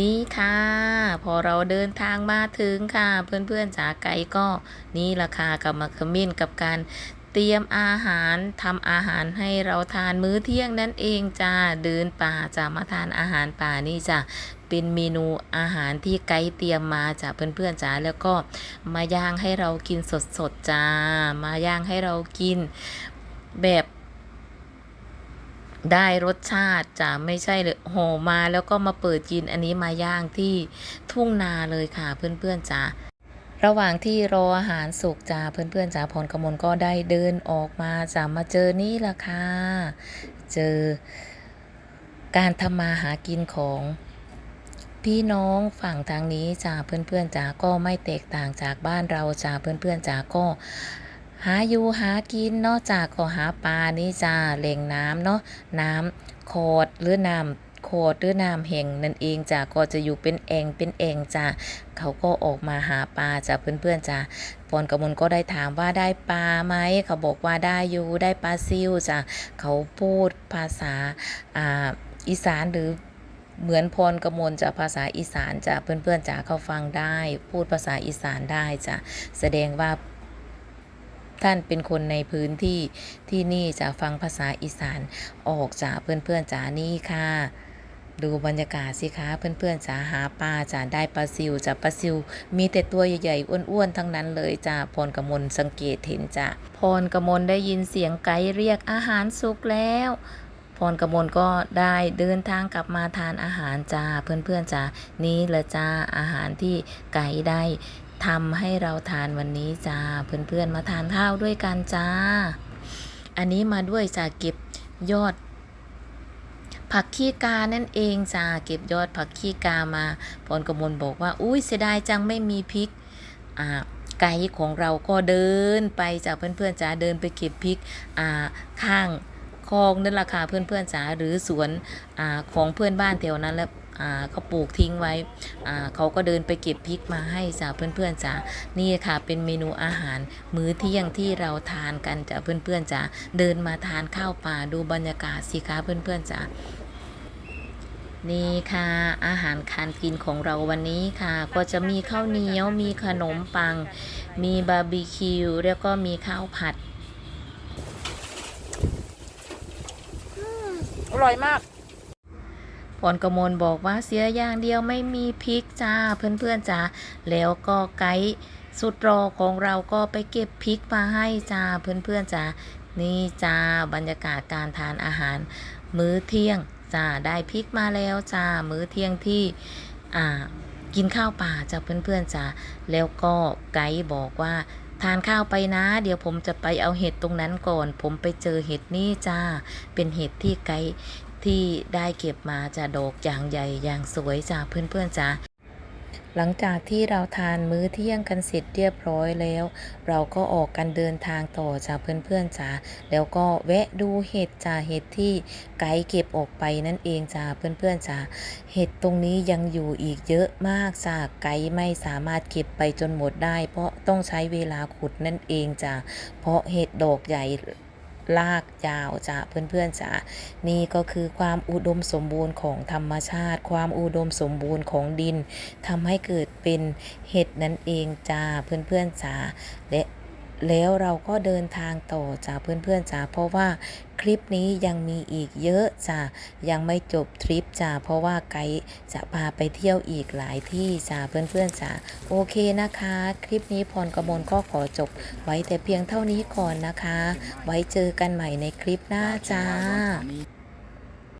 นี่ค่ะ พอเราเดินทางมาถึงค่ะ เพื่อนๆจ๋าไก่ก็นี่ราคากับมาคอมเมนกับการเตรียมอาหารทำอาหารให้เราทานมื้อเที่ยงนั่นเองจ้าเดินป่าจะมาทานอาหารป่านี่จ้ะเป็นเมนูอาหารที่ไก่เตรียมมาจากเพื่อนๆจ๋าแล้วก็มาย่างให้เรากินสดๆจ้ามาย่างให้เรากินแบบ ได้รสชาติจะไม่ใช่เลยห่อมาแล้วก็มาเปิดกินอันนี้มาย่างที่ทุ่งนาเลยค่ะเพื่อนๆจ๋าระหว่างที่รออาหารสุกจ้าเพื่อนๆจ๋าพรกมลก็ได้เดินออกมาจะมาเจอนี่ละค่ะเจอการทำมาหากินของพี่น้องฝั่งทางนี้จ้าเพื่อนๆจ๋าก็ไม่แตกต่างจากบ้านเราจ้าเพื่อนๆจ๋าก็ หาอยู่หากินนอกจากก็หาปลานี่จ้าแหล่งน้ำเนาะน้ำโคดหรือน้ำโคดหรือน้ำแห่งนั่นเองจ้าก็จะอยู่เป็นแองเป็นแองจ้าเขาก็ออกมาหาปลาจ้าเพื่อนๆจ้าปอนกระมลก็ได้ถามว่าได้ปลาไหมเขาบอกว่าได้อยู่ได้ปลาซิวจ้าเขาพูดภาษาอ่าอีสานหรือเหมือนพรกมลจะภาษาอีสานจะเพื่อนๆจ๋าเขาฟังได้ พูดภาษาอีสานได้จ้ะแสดงว่า ท่านเป็นคนในพื้นที่ที่นี่จะฟังภาษาอีสานออกจากเพื่อนๆจ๋านี่ค่ะดูบรรยากาศสิคะเพื่อนๆจ๋าหาปลาจ๋าได้ปลาซิวจ้ะปลาซิว มีแต่ตัวใหญ่ๆอ้วนๆทั้งนั้นเลยจ้ะพรกมลสังเกตเห็นจ้ะพรกมลได้ยินเสียงไก่เรียกอาหารสุกแล้วพรกมลก็ได้เดินทางกลับมาทานอาหารจ้าเพื่อนๆจ้านี่ละจ้าอาหารที่ไก่ได้ ทำให้เราทานวันนี้จ้า เพื่อนๆมาทานข้าวด้วยกันจ้า อันนี้มาด้วยจ้าเก็บยอด ผักขี้กานั่นเองจ้าเก็บยอดผักขี้กามาพรกมลบอกว่า อุ้ยเสียดายจังไม่มีพริกอ่าไก่ของเราก็เดินไปจ้าเพื่อนๆจ้าเดินไปเก็บพริกอ่าข้างคลองนั่นแหละค่ะเพื่อนๆจ๋าหรือสวนอ่าของเพื่อนบ้านแถวนั้นแล้ว เขาปลูกทิ้งไว้เขาก็เดินไปเก็บพริกมาให้จ้าเพื่อนๆจ๋านี่ค่ะเป็นเมนูอาหาร มื้อเที่ยงที่เราทานกันจ้าเพื่อนๆจ๋าเดินมาทานข้าวป่าดูบรรยากาศสิคะเพื่อนๆจ๋านี่ค่ะอาหารคานกินของเราวันนี้ค่ะ ก็จะมีข้าวเหนียวมีขนมปัง มีบาร์บีคิวแล้วก็มีข้าวผัดอร่อยมาก พรกมลบอกว่าเสียอย่างเดียวไม่มีพริกจ้าเพื่อนๆจ้าแล้วก็ไกด์สุดรอของเราก็ไปเก็บพริกมาให้จ้าเพื่อนๆจ้านี่จ้าบรรยากาศการทานอาหาร มื้อเที่ยงจ้าได้พริกมาแล้วจ้ามื้อเที่ยงที่อ่ากินข้าวป่าจ้าเพื่อนๆจ้าแล้วก็ไกด์บอกว่าทานข้าวไปนะ เดี๋ยวผมจะไปเอาเห็ดตรงนั้นก่อน ผมไปเจอเห็ดนี่จ้า เป็นเห็ดที่ไกด์ ที่ได้เก็บมาจะดกอย่างใหญ่อย่างสวยจ้าเพื่อนๆจ้าหลังจากที่เราทานมื้อเที่ยงกันเสร็จเรียบร้อยแล้ว เราก็ออกกันเดินทางต่อจ้าเพื่อนๆจ้าแล้วก็แวะดูเห็ดจ้าเห็ดที่ไกด์เก็บออกไปนั่นเองจ้าเพื่อนๆจ้าเห็ดตรงนี้ยังอยู่อีกเยอะมากจ้าไกด์ไม่สามารถเก็บไปจนหมดได้ เพราะต้องใช้เวลาขุดนั่นเองจ้าเพราะเห็ดดอกใหญ่ ลากยาวจ้ะเพื่อนๆจ้ะนี่ก็คือความอุดมสมบูรณ์ของธรรมชาติ ความอุดมสมบูรณ์ของดินทำให้เกิดเป็นเห็ดนั่นเองจ้าเพื่อนๆจ้าและ แล้วเราก็เดินทางต่อจ้าเพื่อนๆจ้าเพราะว่าคลิปนี้ยังมีอีกเยอะจ้ายังไม่จบทริปจ้าเพราะว่าไกด์จะพาไปเที่ยวอีกหลายที่จ้าเพื่อนๆจ้าโอเคนะคะ คลิปนี้พรกมลก็ขอจบ ไว้แต่เพียงเท่านี้ก่อนนะคะ ไว้เจอกันใหม่ในคลิปหน้าจ้า